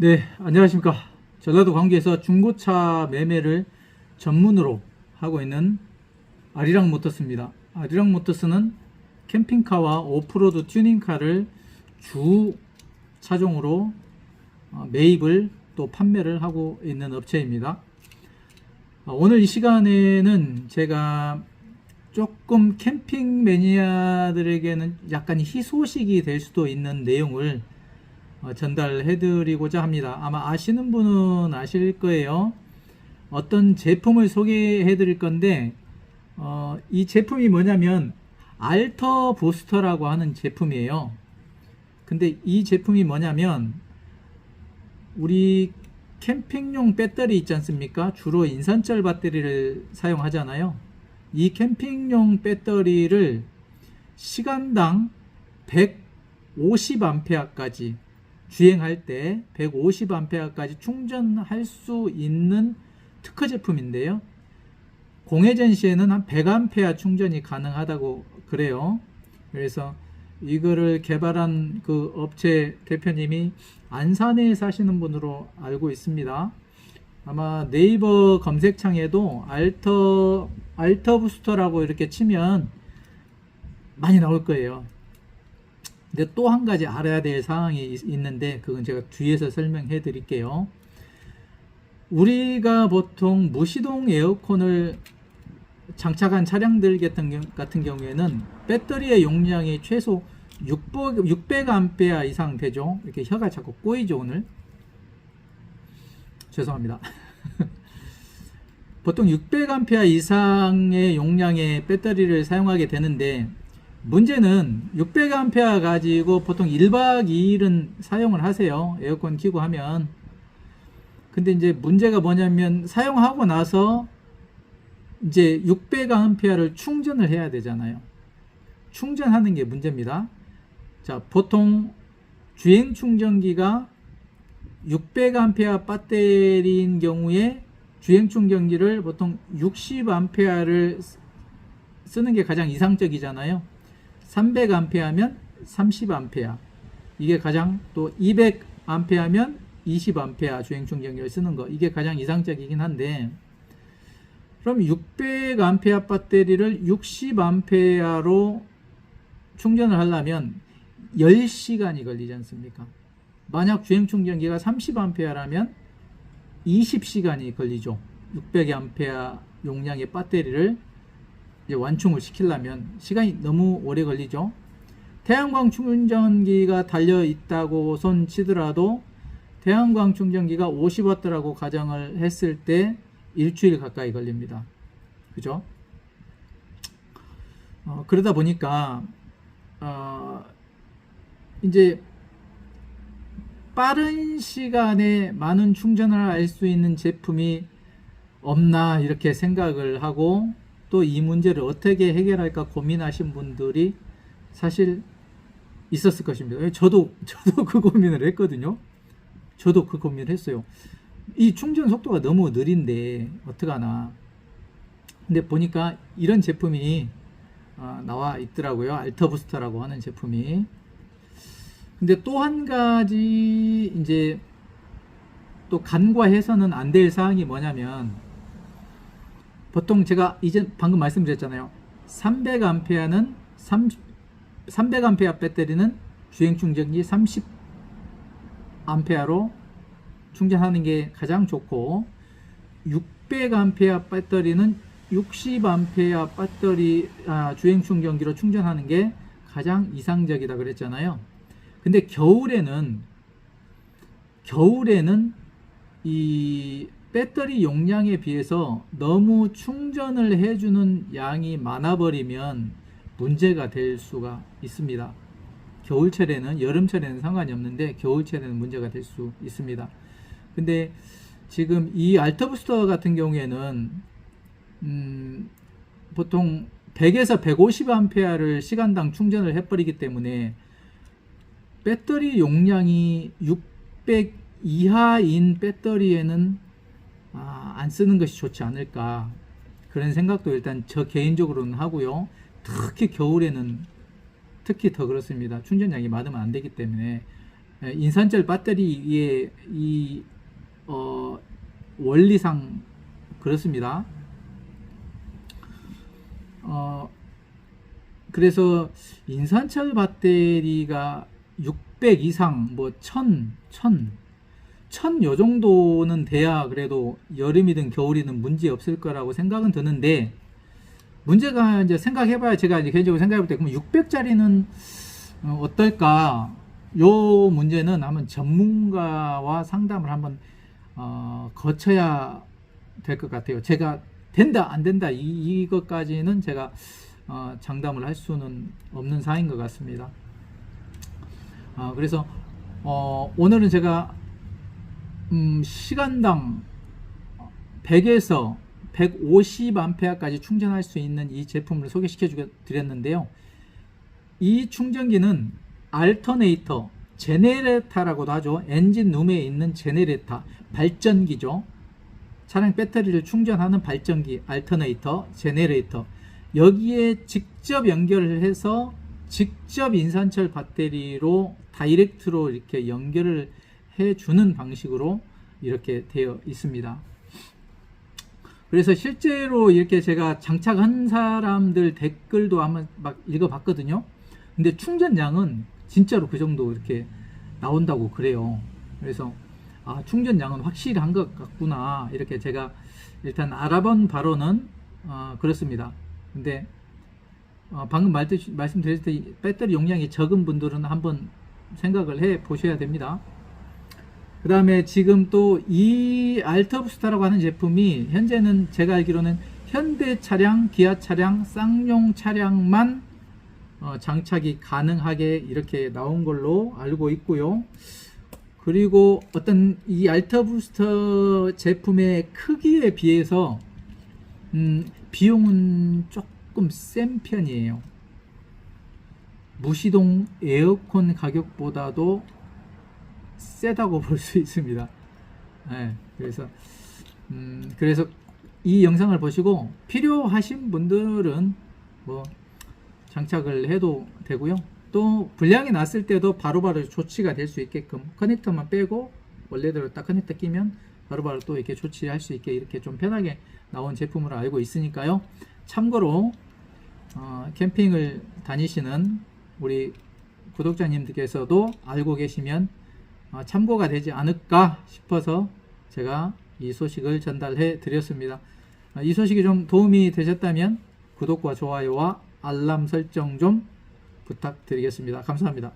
네, 안녕하십니까. 전라도 광주에서 중고차 매매를 전문으로 하고 있는 아리랑 모터스입니다. 아리랑 모터스는 캠핑카와 오프로드 튜닝카를 주 차종으로 어, 매입을 또 판매를 하고 있는 업체입니다. 어, 오늘 이 시간에는 제가 조금 캠핑 매니아들에게는 약간 희소식이 될 수도 있는 내용을 어, 전달해드리고자 합니다. 아마 아시는 분은 아실 거예요. 어떤 제품을 소개해드릴 건데 어, 이 제품이 뭐냐면 알터 부스터라고 하는 제품이에요. 근데 이 제품이 뭐냐면 우리 캠핑용 배터리 있지 않습니까? 주로 인산철 배터리를 사용하잖아요. 이 캠핑용 배터리를 시간당 150A까지 주행할 때 150A까지 충전할 수 있는 특허 제품인데요. 공회전 시에는 한 100A 충전이 가능하다고 그래요. 그래서 이거를 개발한 그 업체 대표님이 안산에 사시는 분으로 알고 있습니다. 아마 네이버 검색창에도 알터 알터 부스터라고 이렇게 치면 많이 나올 거예요. 근데 또 한 가지 알아야 될 사항이 있- 있는데 그건 제가 뒤에서 설명해 드릴게요. 우리가 보통 무시동 에어컨을 장착한 차량들 같은 경우에는 배터리의 용량이 최소 600, 600A 이상 되죠. 이렇게 혀가 자꾸 꼬이죠, 오늘. 죄송합니다. 보통 600A 이상의 용량의 배터리를 사용하게 되는데 문제는 600A 가지고 보통 1박 2일은 사용을 하세요. 에어컨 키고 하면. 근데 이제 문제가 뭐냐면 사용하고 나서 이제 600A를 충전을 해야 되잖아요. 충전하는 게 문제입니다. 자, 보통 주행 충전기가 600A 배터리인 경우에 주행 충전기를 보통 60A를 쓰는 게 가장 이상적이잖아요. 300A면 30A. 이게 가장 또 200A면 20A 주행 충전기를 쓰는 거. 이게 가장 이상적이긴 한데 그럼 600A 배터리를 60A로 충전을 하려면 10시간이 걸리지 않습니까? 만약 주행 충전기가 30A라면 20시간이 걸리죠. 600A 용량의 배터리를 이제 완충을 시키려면 시간이 너무 오래 걸리죠. 태양광 충전기가 달려 있다고 손 치더라도 태양광 충전기가 50W라고 가정을 했을 때 일주일 가까이 걸립니다. 그죠? 어, 그러다 보니까 어, 이제 빠른 시간에 많은 충전을 할 수 있는 제품이 없나 이렇게 생각을 하고 또 이 문제를 어떻게 해결할까 고민하신 분들이 사실 있었을 것입니다. 저도 저도 그 고민을 했거든요. 저도 그 고민을 했어요. 이 충전 속도가 너무 느린데 어떡하나. 근데 보니까 이런 제품이 어, 나와 있더라고요. 알터부스터라고 하는 제품이. 근데 또 한 가지 이제 또 간과해서는 안 될 사항이 뭐냐면 보통 제가 이제 방금 말씀드렸잖아요. 300A는 30, 300A 배터리는 주행 충전기 30A로 충전하는 게 가장 좋고 600A 배터리는 60A 배터리 아, 주행 충전기로 충전하는 게 가장 이상적이다 그랬잖아요. 근데 겨울에는 겨울에는 이 배터리 용량에 비해서 너무 충전을 해주는 양이 많아버리면 문제가 될 수가 있습니다. 겨울철에는 여름철에는 상관이 없는데 겨울철에는 문제가 될 수 있습니다. 근데 지금 이 알터부스터 같은 경우에는 음, 보통 100에서 150A를 시간당 충전을 해버리기 때문에 배터리 용량이 600 이하인 배터리에는 아, 안 쓰는 것이 좋지 않을까 그런 생각도 일단 저 개인적으로는 하고요. 특히 겨울에는 특히 더 그렇습니다. 충전량이 많으면 안 되기 때문에 예, 인산철 배터리의 이 어, 원리상 그렇습니다. 어, 그래서 인산철 배터리가 600 이상 뭐 1000, 1000, 1000요 정도는 돼야 그래도 여름이든 겨울이든 문제 없을 거라고 생각은 드는데 문제가 이제 생각해봐야 제가 이제 개인적으로 생각해볼 때 그럼 600짜리는 어, 어떨까? 요 문제는 한번 전문가와 상담을 한번 어, 거쳐야 될 것 같아요. 제가 된다 안 된다 이, 이것까지는 제가 어, 장담을 할 수는 없는 사인 것 같습니다. 아, 그래서 어, 오늘은 제가 음, 시간당 100에서 150암페어까지 충전할 수 있는 이 제품을 소개시켜 드렸는데요. 이 충전기는 알터네이터, 제네레타라고도 하죠. 엔진 룸에 있는 제네레타, 발전기죠. 차량 배터리를 충전하는 발전기, 알터네이터, 제네레이터. 여기에 직접 연결을 해서 직접 인산철 배터리로 다이렉트로 이렇게 연결을 해 주는 방식으로 이렇게 되어 있습니다. 그래서 실제로 이렇게 제가 장착한 사람들 댓글도 한번 막 읽어봤거든요. 근데 충전량은 진짜로 그 정도 이렇게 나온다고 그래요. 그래서 아, 충전량은 확실히 한것 같구나. 이렇게 제가 일단 알아본 바로는 어, 그렇습니다. 근데 어, 방금 말듯이, 말씀드렸듯이 배터리 용량이 적은 분들은 한번 생각을 해 보셔야 됩니다. 그 다음에 지금 또 이 알터부스타라고 하는 제품이 현재는 제가 알기로는 현대 차량, 기아 차량, 쌍용 차량만 어, 장착이 가능하게 이렇게 나온 걸로 알고 있고요. 그리고 어떤 이 알터부스터 제품의 크기에 비해서 음, 비용은 조금 센 편이에요. 무시동 에어컨 가격보다도 세다고 볼 수 있습니다. 네, 그래서 음, 그래서 이 영상을 보시고 필요하신 분들은 뭐 장착을 해도 되고요. 또 불량이 났을 때도 바로바로 조치가 될 수 있게끔 커넥터만 빼고 원래대로 딱 커넥터 끼면 바로 바로 또 이렇게 조치할 수 있게 이렇게 좀 편하게 나온 제품으로 알고 있으니까요. 참고로 어, 캠핑을 다니시는 우리 구독자님들께서도 알고 계시면 어, 참고가 되지 않을까 싶어서 제가 이 소식을 전달해 드렸습니다. 어, 이 소식이 좀 도움이 되셨다면 구독과 좋아요와 알람 설정 좀 부탁드리겠습니다. 감사합니다.